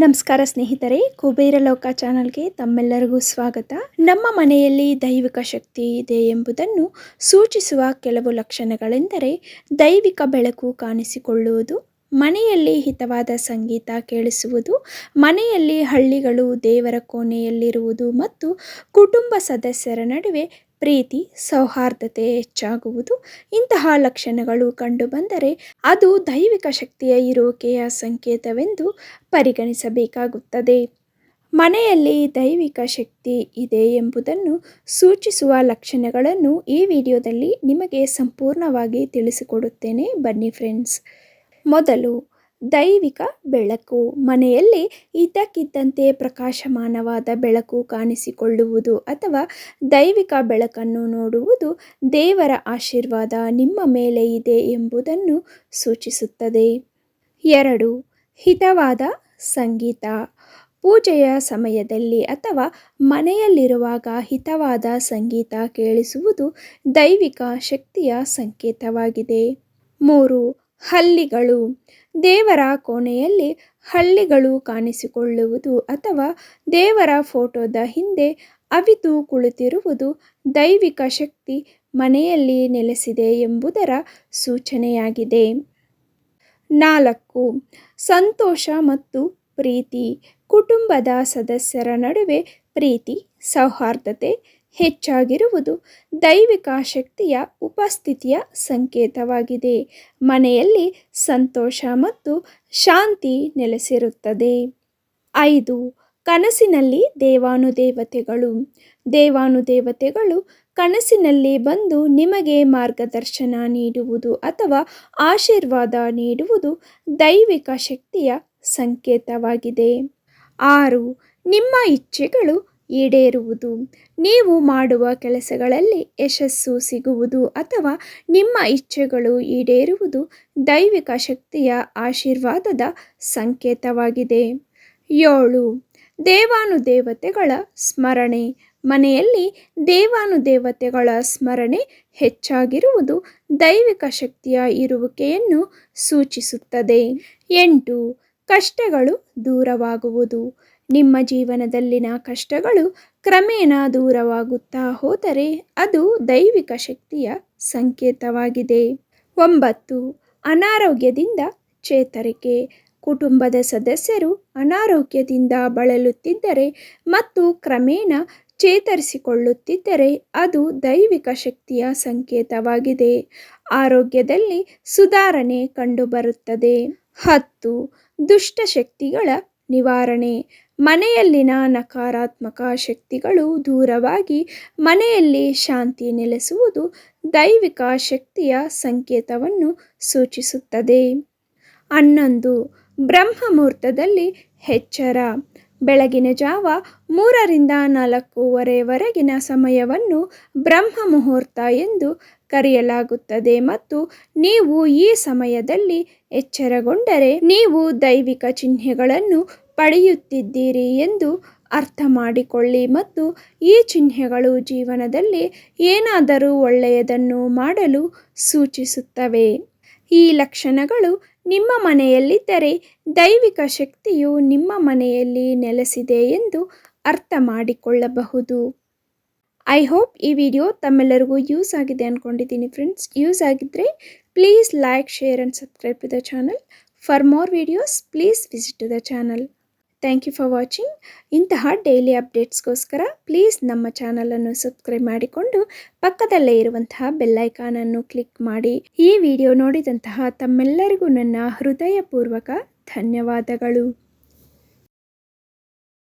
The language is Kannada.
ನಮಸ್ಕಾರ ಸ್ನೇಹಿತರೆ, ಕುಬೇರ ಲೋಕ ಚಾನಲ್ಗೆ ತಮ್ಮೆಲ್ಲರಿಗೂ ಸ್ವಾಗತ. ನಮ್ಮ ಮನೆಯಲ್ಲಿ ದೈವಿಕ ಶಕ್ತಿ ಇದೆ ಎಂಬುದನ್ನು ಸೂಚಿಸುವ ಕೆಲವು ಲಕ್ಷಣಗಳೆಂದರೆ, ದೈವಿಕ ಬೆಳಕು ಕಾಣಿಸಿಕೊಳ್ಳುವುದು, ಮನೆಯಲ್ಲಿ ಹಿತವಾದ ಸಂಗೀತ ಕೇಳಿಸುವುದು, ಮನೆಯಲ್ಲಿ ಹಳ್ಳಿಗಳು ದೇವರ ಕೋಣೆಯಲ್ಲಿರುವುದು ಮತ್ತು ಕುಟುಂಬ ಸದಸ್ಯರ ನಡುವೆ ಪ್ರೀತಿ, ಸೌಹಾರ್ದತೆ ಹೆಚ್ಚಾಗುವುದು. ಇಂತಹ ಲಕ್ಷಣಗಳು ಕಂಡುಬಂದರೆ ಅದು ದೈವಿಕ ಶಕ್ತಿಯ ಇರುವಿಕೆಯ ಸಂಕೇತವೆಂದು ಪರಿಗಣಿಸಬೇಕಾಗುತ್ತದೆ. ಮನೆಯಲ್ಲಿ ದೈವಿಕ ಶಕ್ತಿ ಇದೆ ಎಂಬುದನ್ನು ಸೂಚಿಸುವ ಲಕ್ಷಣಗಳನ್ನು ಈ ವಿಡಿಯೋದಲ್ಲಿ ನಿಮಗೆ ಸಂಪೂರ್ಣವಾಗಿ ತಿಳಿಸಿಕೊಡುತ್ತೇನೆ. ಬನ್ನಿ ಫ್ರೆಂಡ್ಸ್, ಮೊದಲು ದೈವಿಕ ಬೆಳಕು. ಮನೆಯಲ್ಲಿ ಇದ್ದಕ್ಕಿದ್ದಂತೆ ಪ್ರಕಾಶಮಾನವಾದ ಬೆಳಕು ಕಾಣಿಸಿಕೊಳ್ಳುವುದು ಅಥವಾ ದೈವಿಕ ಬೆಳಕನ್ನು ನೋಡುವುದು ದೇವರ ಆಶೀರ್ವಾದ ನಿಮ್ಮ ಮೇಲೆ ಇದೆ ಎಂಬುದನ್ನು ಸೂಚಿಸುತ್ತದೆ. ಎರಡು, ಹಿತವಾದ ಸಂಗೀತ. ಪೂಜೆಯ ಸಮಯದಲ್ಲಿ ಅಥವಾ ಮನೆಯಲ್ಲಿರುವಾಗ ಹಿತವಾದ ಸಂಗೀತ ಕೇಳಿಸುವುದು ದೈವಿಕ ಶಕ್ತಿಯ ಸಂಕೇತವಾಗಿದೆ. ಮೂರು ಹಲ್ಲಿಗಳು ದೇವರ ಕೋಣೆಯಲ್ಲಿ ಹಳ್ಳಿಗಳು ಕಾಣಿಸಿಕೊಳ್ಳುವುದು ಅಥವಾ ದೇವರ ಫೋಟೋದ ಹಿಂದೆ ಅವಿತು ಕುಳಿತಿರುವುದು ದೈವಿಕ ಶಕ್ತಿ ಮನೆಯಲ್ಲಿ ನೆಲೆಸಿದೆ ಎಂಬುದರ ಸೂಚನೆಯಾಗಿದೆ. ನಾಲ್ಕು, ಸಂತೋಷ ಮತ್ತು ಪ್ರೀತಿ. ಕುಟುಂಬದ ಸದಸ್ಯರ ನಡುವೆ ಪ್ರೀತಿ, ಸೌಹಾರ್ದತೆ ಹೆಚ್ಚಾಗಿರುವುದು ದೈವಿಕ ಶಕ್ತಿಯ ಉಪಸ್ಥಿತಿಯ ಸಂಕೇತವಾಗಿದೆ. ಮನೆಯಲ್ಲಿ ಸಂತೋಷ ಮತ್ತು ಶಾಂತಿ ನೆಲೆಸಿರುತ್ತದೆ. ಐದು, ಕನಸಿನಲ್ಲಿ ದೇವಾನುದೇವತೆಗಳು. ದೇವಾನುದೇವತೆಗಳು ಕನಸಿನಲ್ಲಿ ಬಂದು ನಿಮಗೆ ಮಾರ್ಗದರ್ಶನ ನೀಡುವುದು ಅಥವಾ ಆಶೀರ್ವಾದ ನೀಡುವುದು ದೈವಿಕ ಶಕ್ತಿಯ ಸಂಕೇತವಾಗಿದೆ. ಆರು, ನಿಮ್ಮ ಇಚ್ಛೆಗಳು ಈಡೇರುವುದು. ನೀವು ಮಾಡುವ ಕೆಲಸಗಳಲ್ಲಿ ಯಶಸ್ಸು ಸಿಗುವುದು ಅಥವಾ ನಿಮ್ಮ ಇಚ್ಛೆಗಳು ಈಡೇರುವುದು ದೈವಿಕ ಶಕ್ತಿಯ ಆಶೀರ್ವಾದದ ಸಂಕೇತವಾಗಿದೆ. ಏಳು. ದೇವಾನುದೇವತೆಗಳ ಸ್ಮರಣೆ. ಮನೆಯಲ್ಲಿ ದೇವಾನುದೇವತೆಗಳ ಸ್ಮರಣೆ ಹೆಚ್ಚಾಗಿರುವುದು ದೈವಿಕ ಶಕ್ತಿಯ ಇರುವಿಕೆಯನ್ನು ಸೂಚಿಸುತ್ತದೆ. ಎಂಟು. ಕಷ್ಟಗಳು ದೂರವಾಗುವುದು. ನಿಮ್ಮ ಜೀವನದಲ್ಲಿನ ಕಷ್ಟಗಳು ಕ್ರಮೇಣ ದೂರವಾಗುತ್ತಾ ಹೋದರೆ ಅದು ದೈವಿಕ ಶಕ್ತಿಯ ಸಂಕೇತವಾಗಿದೆ. ಒಂಬತ್ತು, ಅನಾರೋಗ್ಯದಿಂದ ಚೇತರಿಕೆ. ಕುಟುಂಬದ ಸದಸ್ಯರು ಅನಾರೋಗ್ಯದಿಂದ ಬಳಲುತ್ತಿದ್ದರೆ ಮತ್ತು ಕ್ರಮೇಣ ಚೇತರಿಸಿಕೊಳ್ಳುತ್ತಿದ್ದರೆ ಅದು ದೈವಿಕ ಶಕ್ತಿಯ ಸಂಕೇತವಾಗಿದೆ. ಆರೋಗ್ಯದಲ್ಲಿ ಸುಧಾರಣೆ ಕಂಡುಬರುತ್ತದೆ. ಹತ್ತು ದುಷ್ಟಶಕ್ತಿಗಳ ನಿವಾರಣೆ. ಮನೆಯಲ್ಲಿನ ನಕಾರಾತ್ಮಕ ಶಕ್ತಿಗಳು ದೂರವಾಗಿ ಮನೆಯಲ್ಲಿ ಶಾಂತಿ ನೆಲೆಸುವುದು ದೈವಿಕ ಶಕ್ತಿಯ ಸಂಕೇತವನ್ನು ಸೂಚಿಸುತ್ತದೆ. ಹನ್ನೊಂದು. ಬ್ರಹ್ಮಮುಹೂರ್ತದಲ್ಲಿ ಎಚ್ಚರ. ಬೆಳಗಿನ ಜಾವ ಮೂರರಿಂದ ನಾಲ್ಕೂವರೆವರೆಗಿನ ಸಮಯವನ್ನು ಬ್ರಹ್ಮ ಮುಹೂರ್ತ ಎಂದು ಕರೆಯಲಾಗುತ್ತದೆ ಮತ್ತು ನೀವು ಈ ಸಮಯದಲ್ಲಿ ಎಚ್ಚರಗೊಂಡರೆ ನೀವು ದೈವಿಕ ಚಿಹ್ನೆಗಳನ್ನು ಪಡೆಯುತ್ತಿದ್ದೀರಿ ಎಂದು ಅರ್ಥ ಮಾಡಿಕೊಳ್ಳಿ ಮತ್ತು ಈ ಚಿಹ್ನೆಗಳು ಜೀವನದಲ್ಲಿ ಏನಾದರೂ ಒಳ್ಳೆಯದನ್ನು ಮಾಡಲು ಸೂಚಿಸುತ್ತವೆ. ಈ ಲಕ್ಷಣಗಳು ನಿಮ್ಮ ಮನೆಯಲ್ಲಿದ್ದರೆ ದೈವಿಕ ಶಕ್ತಿಯು ನಿಮ್ಮ ಮನೆಯಲ್ಲಿ ನೆಲೆಸಿದೆ ಎಂದು ಅರ್ಥ ಮಾಡಿಕೊಳ್ಳಬಹುದು. ಐ ಹೋಪ್ ಈ ವಿಡಿಯೋ ತಮ್ಮೆಲ್ಲರಿಗೂ ಯೂಸ್ ಆಗಿದೆ ಅಂದ್ಕೊಂಡಿದ್ದೀನಿ ಫ್ರೆಂಡ್ಸ್ ಯೂಸ್ ಆಗಿದ್ದರೆ please like share and subscribe to the channel for more videos please visit to the channel thank you for watching ಇಂತಹ ಡೈಲಿ ಅಪ್ಡೇಟ್ಸ್ಗೋಸ್ಕರ ಪ್ಲೀಸ್ ನಮ್ಮ ಚಾನಲನ್ನು ಸಬ್ಸ್ಕ್ರೈಬ್ ಮಾಡಿಕೊಂಡು ಪಕ್ಕದಲ್ಲೇ ಇರುವಂತಹ ಬೆಲ್ಲೈಕಾನನ್ನು ಕ್ಲಿಕ್ ಮಾಡಿ. ಈ ವಿಡಿಯೋ ನೋಡಿದಂತಹ ತಮ್ಮೆಲ್ಲರಿಗೂ ನನ್ನ ಹೃದಯಪೂರ್ವಕ ಧನ್ಯವಾದಗಳು.